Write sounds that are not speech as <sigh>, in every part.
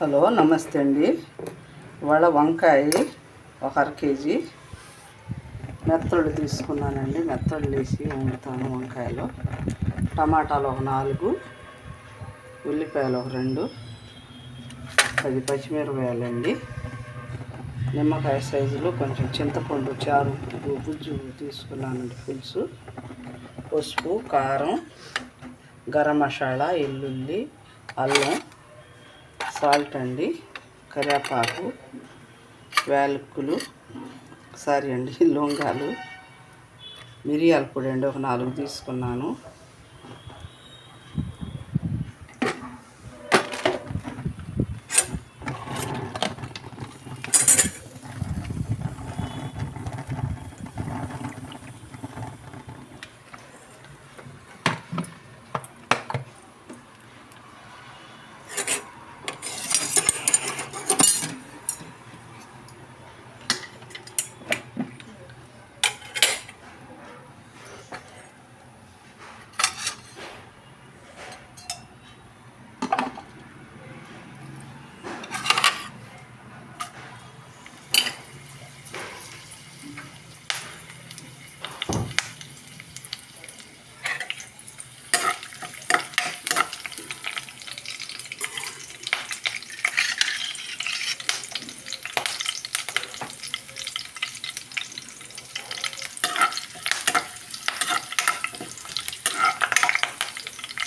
Hello నమస్తే అండి. ఇవాళ వంకాయ ఒక అర కేజీ. మెత్తళ్ళు తీసుకున్నానండి. మెత్తళ్ళు వేసి వండుతాను వంకాయలో. టమాటాలు ఒక నాలుగు. ఉల్లిపాయలు ఒక రెండు. పది పచ్చిమిరపాయలండి నిమ్మకాయ సైజులో కొంచెం చింతపండు చారు గుజ్జు తీసుకున్నానండి పులుసు. పసుపు కారం గరం మసాలా ఎల్లుల్లి అల్లం సాల్ట్ అండి కరివేపాకు వేలుక్కులు సారీ అండి <laughs> లొంగాలు మిరియాల పొడి అండి ఒక నాలుగు తీసుకున్నాను.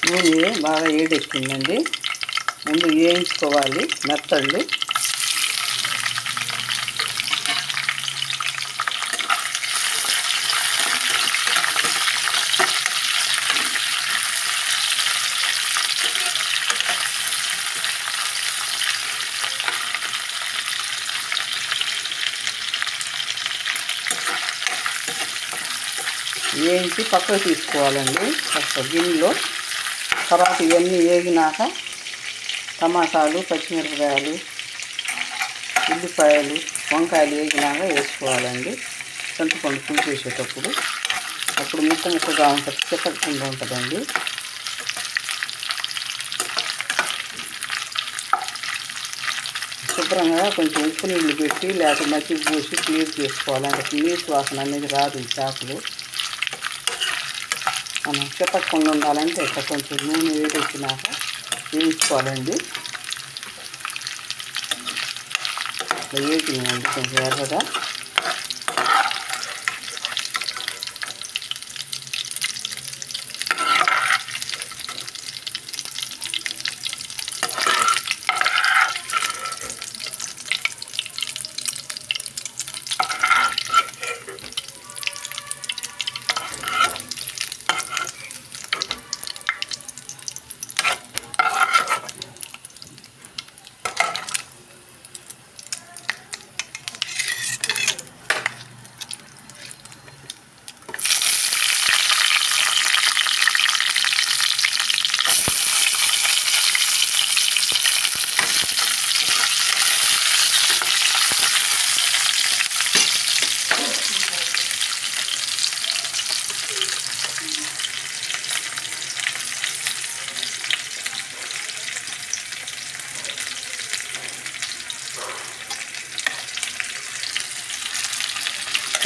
నూనె బాగా ఏడెక్కిందండి. ముందు వేయించుకోవాలి మెత్తళ్ళు. వేయించి పక్కకు తీసుకోవాలండి. ఒక గిన్నెలో తర్వాత ఇవన్నీ వేగినాక టమాటాలు పచ్చిమిరపకాయలు ఉల్లిపాయలు వంకాయలు వేగినాక వేసుకోవాలండి. చింతపండు పులుసు వేసేటప్పుడు అప్పుడు ముక్క ముక్కగా ఉంటుంది చిక్కకుండా ఉంటుందండి. శుభ్రంగా కొంచెం ఉప్పు నీళ్ళు పెట్టి లేకపోతే మజ్జిగ పోసి క్లీన్ చేసుకోవాలి. అంటే నీటి వాసన అనేది రాదు ఈ చేపలు. మనం చెప్పకుండా ఉండాలంటే ఇట్లా కొంచెం నూనె వేడెక్కినాక వేయించుకోవాలండి. ఇట్లా కొంచెం ఎర్రగా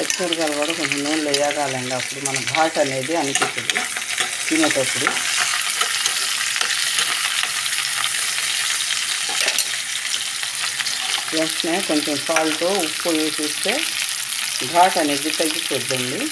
పచ్చిమిరకాయలు కూడా కొంచెం నూనెలో వేగాలండి అప్పుడు మన ఘాట్ అనేది అనిపిస్తుంది. తినేటప్పుడు. వెంటనే కొంచెం సాల్ట్ ఉప్పు వేసిస్తే ఘాట్ అనేది తగ్గిపోద్దండి.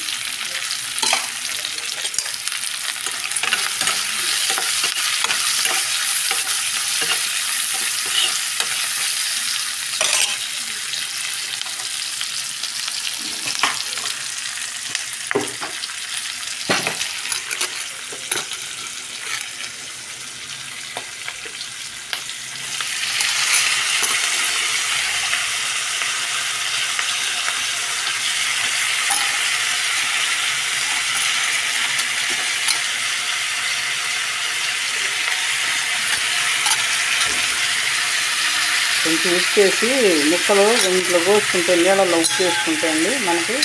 కొంచెం ఉప్పు ముక్కలు ఇంట్లో కోసుకుంటే నీళ్ళలో ఉప్పు వేసుకుంటే అండి మనకి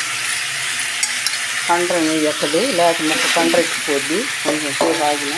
కండ్ర ఎక్కదు లేక ముక్క కండ్ర ఎక్కిపోద్ది కొంచెం సేపు ఆగిన.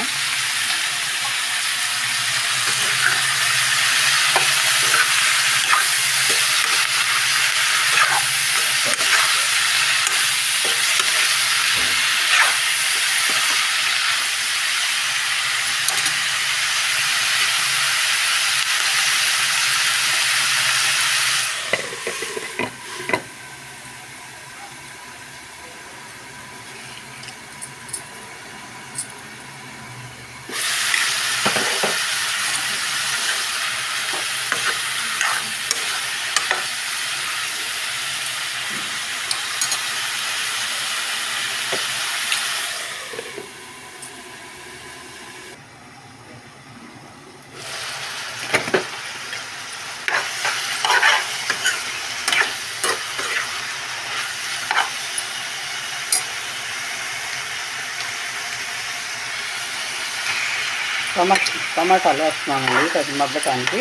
టమా టమాటాలు వేస్తున్నానండి పెద్ద మగ్గటానికి.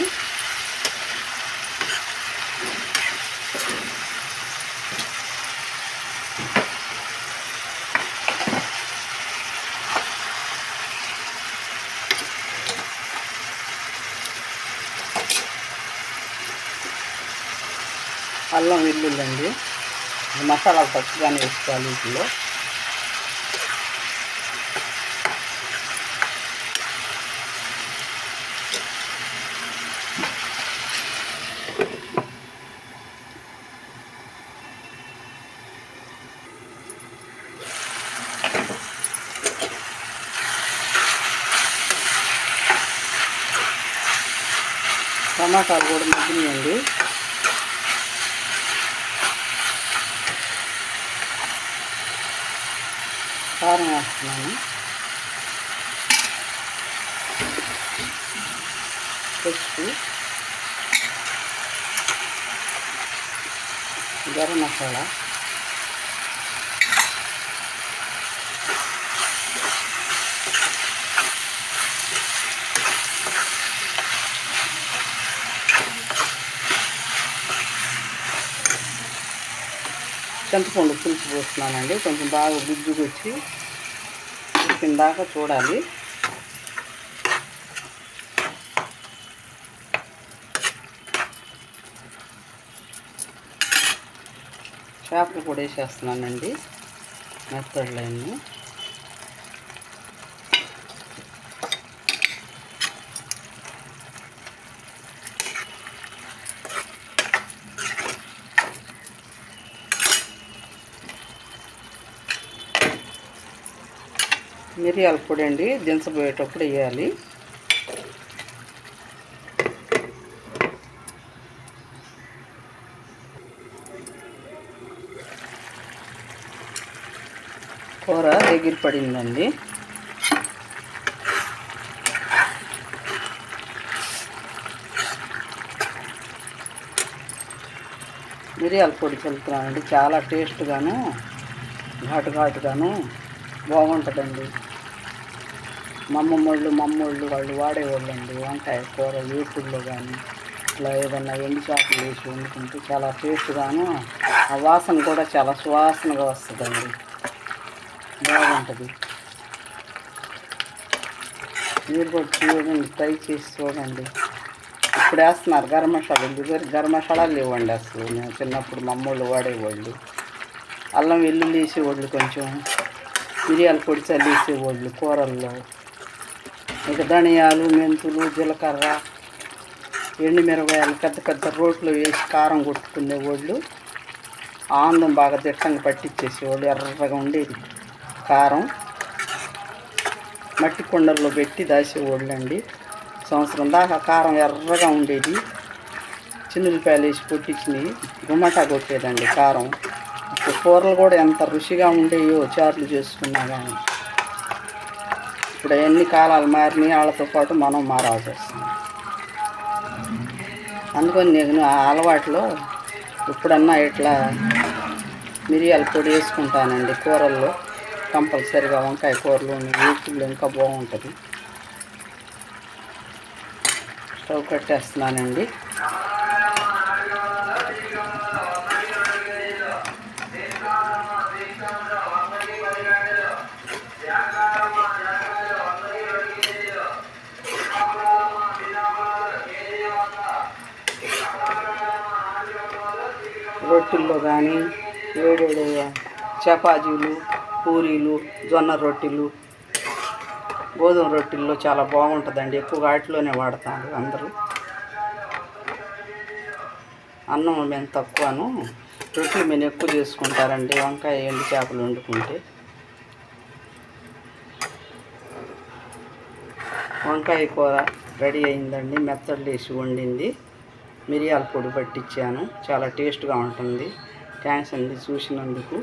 అల్లం వెల్లుల్లి మసాలాలు పచ్చిగానే వేసుకోవాలి వీటిలో టమాటాలు కూడా మగ్గినాయండి కారం వేస్తున్నాను పసుపు గరం మసాలా చింతపండు పులుసు పోస్తున్నానండి. కొంచెం బాగా గుజ్జుకొచ్చి వచ్చి దాకా చూడాలి. చేపలు కూడా వేసేస్తున్నానండి. మెత్తడ్లన్నీ మిరియాల పొడి అండి దించబోయేటప్పుడు వేయాలి. కూర దగ్గర పడిందండి. మిరియాల పొడి చల్లుతున్నానండి చాలా టేస్ట్గాను ఘాటు ఘాటుగాను బాగుంటుందండి. మా అమ్మమ్మోళ్ళు మమ్మోళ్ళు వాళ్ళు వాడేవాళ్ళు అండి వంకాయ కూర వేపుల్లో కానీ ఇట్లా ఏదన్నా ఎండు చేపలు వేసి వండుకుంటే చాలా టేస్ట్గాను ఆ వాసన కూడా చాలా సువాసనగా వస్తుందండి. బాగుంటుంది. మీరు కూడా చూడండి ట్రై చేసి చూడండి. ఇప్పుడు వేస్తున్నారు గరం మసాలా ఇదివరకు గరం మసాలాలు లేవండి అసలు. మేము చిన్నప్పుడు మా వాడేవాళ్ళు. అల్లం వెల్లుల్లి వేసేవాళ్ళు కొంచెం మిరియాల పొడి చల్లేసేవాళ్ళు కూరల్లో. ఇక ధనియాలు మెంతులు జీలకర్ర ఎండుమిరపకాయలు పెద్ద పెద్ద రోట్లో వేసి కారం కొట్టుకునేవాళ్ళు ఆనందం బాగా దిట్టంగా పట్టించేసేవాళ్ళు ఎర్రగా ఉండేది. కారం మట్టి కుండల్లో పెట్టి దాసేవాళ్ళు అండి సంవత్సరం దాకా కారం ఎర్రగా ఉండేది. చిన్నులపాయలు వేసి పొట్టించినవి గుమ్మటా కొట్టేదండి కారం. కూరలు కూడా ఎంత రుచిగా ఉండేయో చారులు చేసుకున్నా కానీ ఇప్పుడు ఎన్ని కాలాలు మారినాయి వాళ్ళతో పాటు మనం మారాల్సి వస్తుంది. అందుకని నేను ఆ అలవాట్లో ఇప్పుడన్నా ఇట్లా మిరియాల పొడి వేసుకుంటానండి కూరల్లో. కంపల్సరిగా వంకాయ కూరలు వీటిల్లో ఇంకా బాగుంటుంది. స్టవ్ కట్టేస్తున్నానండి. రొట్టెల్లో కానీ వేడి చపాతీలు పూరీలు జొన్న రొట్టెలు గోధుమ రొట్టెల్లో చాలా బాగుంటుందండి. ఎక్కువ వాటిలోనే వాడతారు అందరూ. అన్నం మేము తక్కువను. రొట్టెలు మేము ఎక్కువ చేసుకుంటారండి. వంకాయ ఎండు చేపలు వండుకుంటే. వంకాయ కూర రెడీ అయిందండి. మెత్తళ్ళు వేసి వండింది. మిరియాల పొడి పట్టించాను. చాలా టేస్ట్గా ఉంటుంది. థ్యాంక్స్ అండి చూసినందుకు.